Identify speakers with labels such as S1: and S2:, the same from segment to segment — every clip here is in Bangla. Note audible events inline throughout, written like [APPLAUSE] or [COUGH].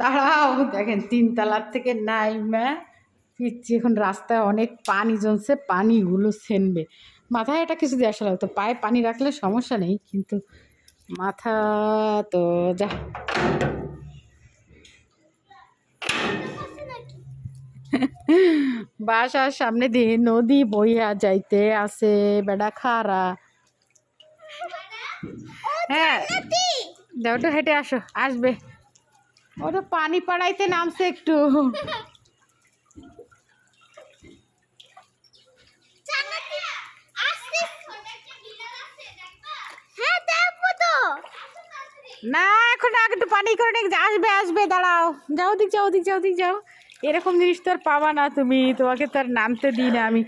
S1: দাঁড়াও দেখেন তিনতলার থেকে নাইমা ফিরছি এখন রাস্তায় অনেক পানি জমছে পানিগুলো সেনবে। মাথায় এটা কিছু দিয়ে আসলে তো পায়ে পানি রাখলে সমস্যা নেই কিন্তু মাথা তো যা। [LAUGHS] বাসার সামনে দিয়ে নদী বইয়া যাইতে আছে বেড়া খারা হ্যাঁ দাও তো হেঁটে আসো আসবে। ওটা পানি পাড়াইতে নামছে একটু।
S2: হ্যাঁ তো।
S1: না এখন আগে একটু পানি করে আসবে আসবে দাঁড়াও। যাও দিক যাও দিক যাও দিক যাও। এরকম জিনিস তো আর পাবা না তুমি তোমাকে তো আর নামতে দিই না আমি।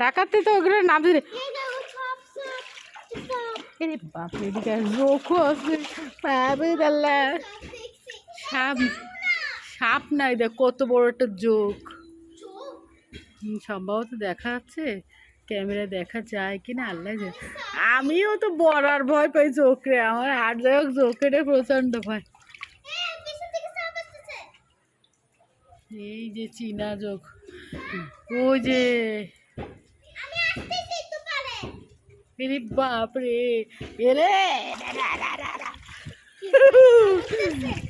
S1: ডাকাতে তো ওগুলো নামতে দিই। বাপরে এদিকে রোখো সাপ সাপ নাই দেখ কত বড় একটা যোগ সম্ভবত দেখা যাচ্ছে ক্যামেরা দেখা যায় কি না আল্লাহ। আমিও তো বড়ার ভয় পাই চোখে আমার আর যাই হোক চোখের প্রচণ্ড ভয়।
S2: এই
S1: যে চীনা যোগ ওই যে। বাপরে এরে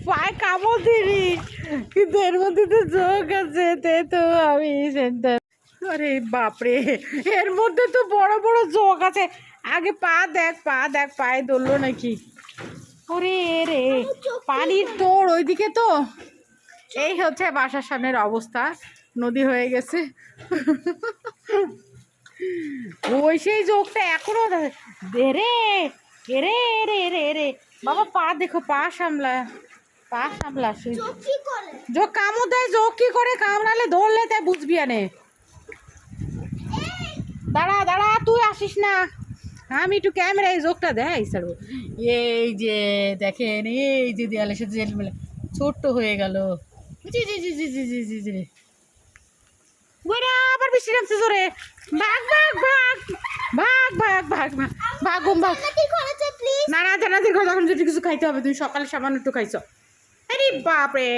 S1: পায়ে কামড় দিবি, কিন্তু এর মধ্যে তো চোখ আছে তে তো আমি সেন্টার। আরে বাপরে, এর মধ্যে তো বড় বড় চোখ আছে। আগে পা দেখ পা দেখ, পায়ে ধরলো নাকি? ওরে রে, পানির তোর ওইদিকে তো। এই হচ্ছে বাসার সামনের অবস্থা, নদী হয়ে গেছে। ওই সেই যোগটা এখনও রে এ রে রে রে রে বাবা পা দেখো পা সামলা পা সামলা সে
S2: চোখ কি করে।
S1: যোগ কামড় দেয় যোগ কি করে কামড়ালে ধরলে তাই বুঝবি আনে। দাঁড়া দাঁড়া তুই আসিস না। আমি একটু ক্যামেরায় যোগটা দেয় স্যার এই যে দেখেন এই যে দেয়ালের সাথে জেল মেলে ছোট্ট হয়ে গেল। জি জি জি জি জি জি জি জি। বৃষ্টি নামছে জোরে। ভাগ ভাগ ভাগ। ভাগ ভাগ ভাগ ভাগ। ভাগ। না না যদি কিছু খাইতে হবে তুমি সকালে সামান্য একটু খাইছো। আরে বাপরে!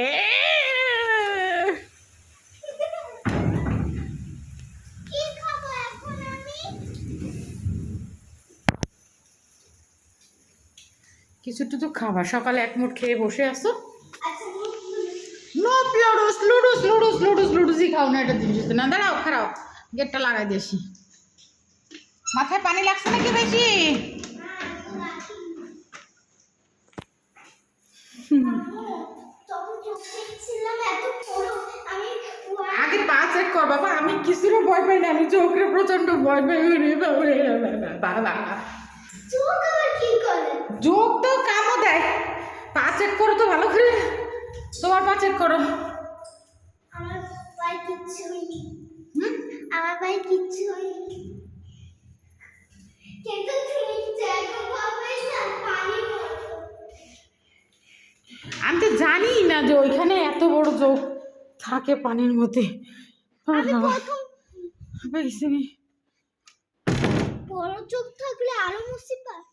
S1: কিছুটা তো খাবার সকালে এক মুঠ খেয়ে বসে আসো নো খাও, না এটা জিনিস না। দাঁড়াও, খারাও, গেটটা লাগাই দিয়েছি মাথায় পানি লাগছে নাকি বেশি? আগে পা চেক কর, বাবা, আমি কিছুরও ভয় পাই না, আমি চোখে প্রচণ্ড ভয় পাই বাবা যোগ তো কামও দেয়। পা চেক করো তো ভালো করে। তোমার পা চেক করো।
S2: কিচ্ছু হয়নি। আমার পায়ে কিচ্ছু হয়নি। কিন্তু তুমি
S1: আমি তো জানি না যে ওইখানে এত বড় যোগ থাকে পানির মধ্যে।
S2: বড় চোখ থাকলে আরও মুসিবত